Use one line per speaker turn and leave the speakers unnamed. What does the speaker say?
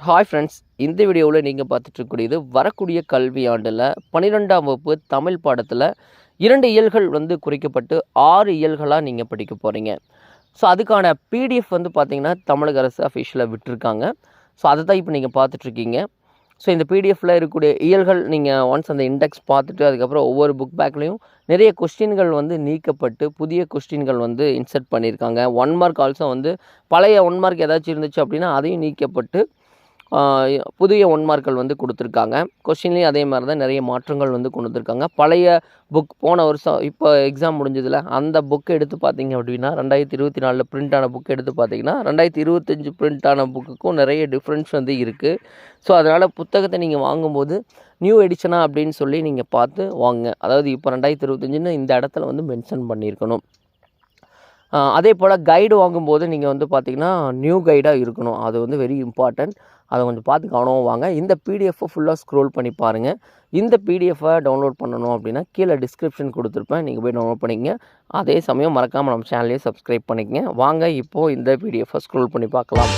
Hi friends இந்த வீடியோவில் நீங்கள் பார்த்துட்ருக்கூடியது வரக்கூடிய கல்வி ஆண்டில் பன்னிரெண்டாம் வகுப்பு தமிழ் பாடத்தில் இரண்டு இயல்கள் வந்து குறிக்கப்பட்டு ஆறு இயல்களாக நீங்கள் படிக்க போகிறீங்க ஸோ அதுக்கான பிடிஎஃப் வந்து பார்த்தீங்கன்னா தமிழக அரசு அஃபிஷியலாக விட்டுருக்காங்க. ஸோ அதை தான் இப்போ நீங்கள் பார்த்துட்ருக்கீங்க ஸோ இந்த பிடிஎஃப்பில் இருக்கக்கூடிய இயல்கள் நீங்கள் ஒன்ஸ் அந்த இண்டெக்ஸ் பார்த்துட்டு அதுக்கப்புறம் ஒவ்வொரு புக் பேக்லேயும் நிறைய கொஸ்டின்கள் வந்து நீக்கப்பட்டு புதிய கொஸ்டின்கள் வந்து இன்சர்ட் பண்ணியிருக்காங்க. ஒன் மார்க் ஆல்சோ வந்து பழைய ஒன் மார்க் ஏதாச்சும் இருந்துச்சு அப்படின்னா அதையும் நீக்கப்பட்டு புதிய ஒன் மார்க்கள் வந்து கொடுத்துருக்காங்க. கொஸ்டின்லேயும் அதே மாதிரி தான் நிறைய மாற்றங்கள் வந்து கொண்டு வந்திருக்காங்க. பழைய புக் போன வருஷம் இப்போ எக்ஸாம் முடிஞ்சதில் அந்த புக் எடுத்து பார்த்தீங்க அப்படின்னா ரெண்டாயிரத்தி இருபத்தி நாலில் பிரிண்ட் ஆன புக் எடுத்து பார்த்தீங்கன்னா ரெண்டாயிரத்தி இருபத்தஞ்சு பிரிண்ட் ஆன புக்குக்கும் நிறைய டிஃப்ரென்ஸ் வந்து இருக்குது ஸோ அதனால் புத்தகத்தை நீங்கள் வாங்கும்போது நியூ எடிஷனா அப்படின்னு சொல்லி நீங்கள் பார்த்து வாங்க அதாவது இப்போ ரெண்டாயிரத்தி இருபத்தஞ்சுன்னு இந்த இடத்துல வந்து மென்ஷன் பண்ணியிருக்கணும். அதே போல் கைடு வாங்கும்போது நீங்கள் வந்து பார்த்தீங்கன்னா நியூ கைடாக இருக்கணும். அது வந்து வெரி இம்பார்ட்டன்ட் அதை கொஞ்சம் பார்த்து கவனமாக வாங்க. இந்த பிடிஎஃப்பை ஃபுல்லாக ஸ்க்ரோல் பண்ணி பாருங்கள் இந்த பிடிஎஃப்பை டவுன்லோட் பண்ணணும் அப்படின்னா கீழே டிஸ்கிரிப்ஷன் கொடுத்துருப்பேன். நீங்கள் போய் டவுன்லோட் பண்ணிக்கங்க. அதே சமயம் மறக்காமல் நம்ம சேனலையே சப்ஸ்கிரைப் பண்ணிக்கங்க. வாங்க இப்போது இந்த பிடிஎஃப்பை ஸ்க்ரோல் பண்ணி பார்க்கலாம்.